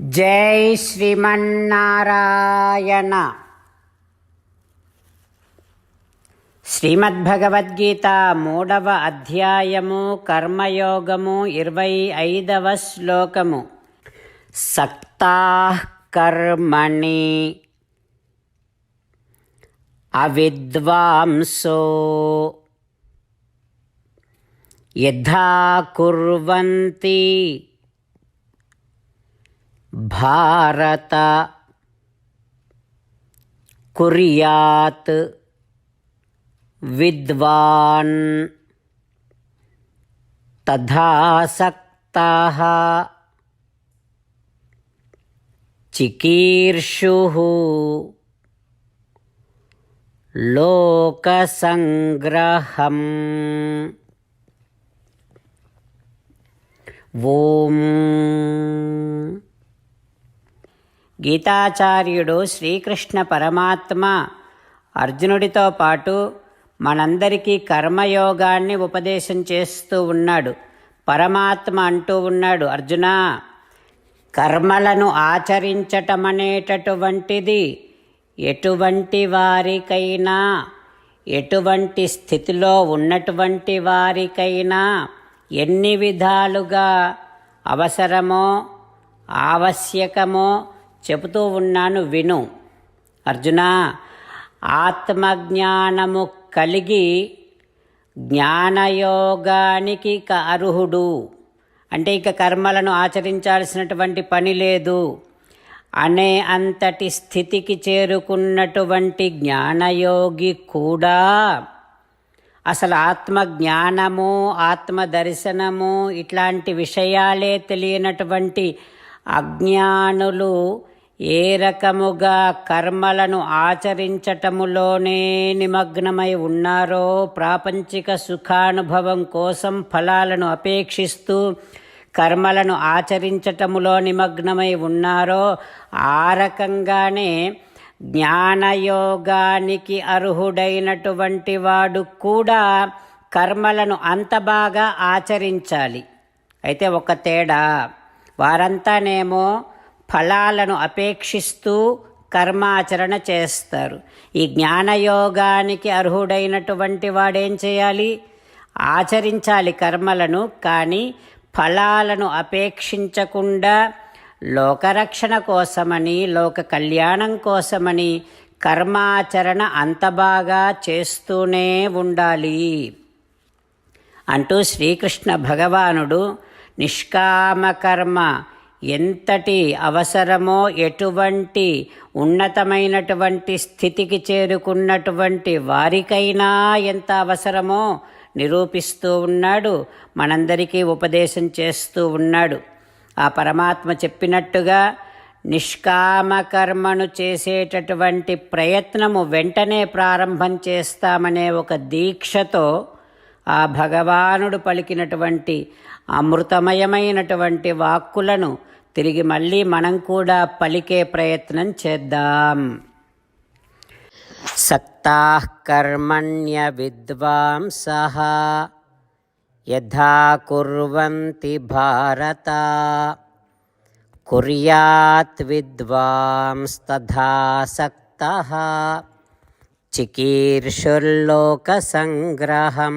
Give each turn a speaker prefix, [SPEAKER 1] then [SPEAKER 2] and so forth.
[SPEAKER 1] జై శ్రీమన్నారాయణ. శ్రీమద్భగవద్గీత మూడవ అధ్యాయము కర్మయోగము ఇరవై ఐదవ శ్లోకము. సక్తా కర్మణి అవిద్వాంసో. యథా కుర్వంతి భారత కుర్యాత్ విద్వాన్ తథాసక్తాః చికీర్షుః లోకసంగ్రహం ఓం గీతాచార్యుడు శ్రీకృష్ణ పరమాత్మ అర్జునుడితో పాటు మనందరికీ కర్మయోగాన్ని ఉపదేశం చేస్తూ ఉన్నాడు. పరమాత్మ అంటూ ఉన్నాడు అర్జున కర్మలను ఆచరించటం అనేటటువంటిది ఎటువంటి వారికైనా ఎటువంటి స్థితిలో ఉన్నటువంటి వారికైనా ఎన్ని విధాలుగా అవసరమో ఆవశ్యకమో చెబుతూ ఉన్నాను విను. అర్జున ఆత్మజ్ఞానము కలిగి జ్ఞానయోగానికి ఇక అర్హుడు. అంటే ఇక కర్మలను ఆచరించాల్సినటువంటి పని లేదు. అనే అంతటి స్థితికి చేరుకున్నటువంటి జ్ఞానయోగి కూడా అసలు ఆత్మ జ్ఞానము ఆత్మ దర్శనము ఇట్లాంటి విషయాలే తెలియనటువంటి అజ్ఞానులు ఏ రకముగా కర్మలను ఆచరించటములోనే నిమగ్నమై ఉన్నారో ప్రాపంచిక సుఖానుభవం కోసం ఫలాలను అపేక్షిస్తూ కర్మలను ఆచరించటములో నిమగ్నమై ఉన్నారో ఆ రకంగానే జ్ఞానయోగానికి అర్హుడైనటువంటి వాడు కూడా కర్మలను అంత బాగా ఆచరించాలి. అయితే ఒక తేడా. వారంతానేమో ఫలాలను అపేక్షిస్తూ కర్మాచరణ చేస్తారు. ఈ జ్ఞానయోగానికి అర్హుడైనటువంటి వాడేం చేయాలి? ఆచరించాలి కర్మలను కానీ ఫలాలను అపేక్షించకుండా లోకరక్షణ కోసమని లోక కళ్యాణం కోసమని కర్మాచరణ అంత బాగా చేస్తూనే ఉండాలి. అంటూ శ్రీకృష్ణ భగవానుడు నిష్కామకర్మ. ఎంతటి అవసరమో ఎటువంటి ఉన్నతమైనటువంటి స్థితికి చేరుకున్నటువంటి వారికైనా ఎంత అవసరమో నిరూపిస్తూ ఉన్నాడు. మనందరికీ ఉపదేశం చేస్తూ ఉన్నాడు. ఆ పరమాత్మ చెప్పినట్టుగా నిష్కామకర్మను చేసేటటువంటి ప్రయత్నము వెంటనే ప్రారంభం చేస్తామనే ఒక దీక్షతో ఆ భగవానుడు పలికినటువంటి అమృతమయమైనటువంటి వాక్కులను తిరిగి మళ్ళీ మనం కూడా పలికే ప్రయత్నం చేద్దాం. సక్తా కర్మణ్య విద్వాంసః. యథా కుర్వంతి భారత. కుర్యాత్ విద్వాంస్తథాసక్తః చికీర్షుర్లోకసంగ్రహం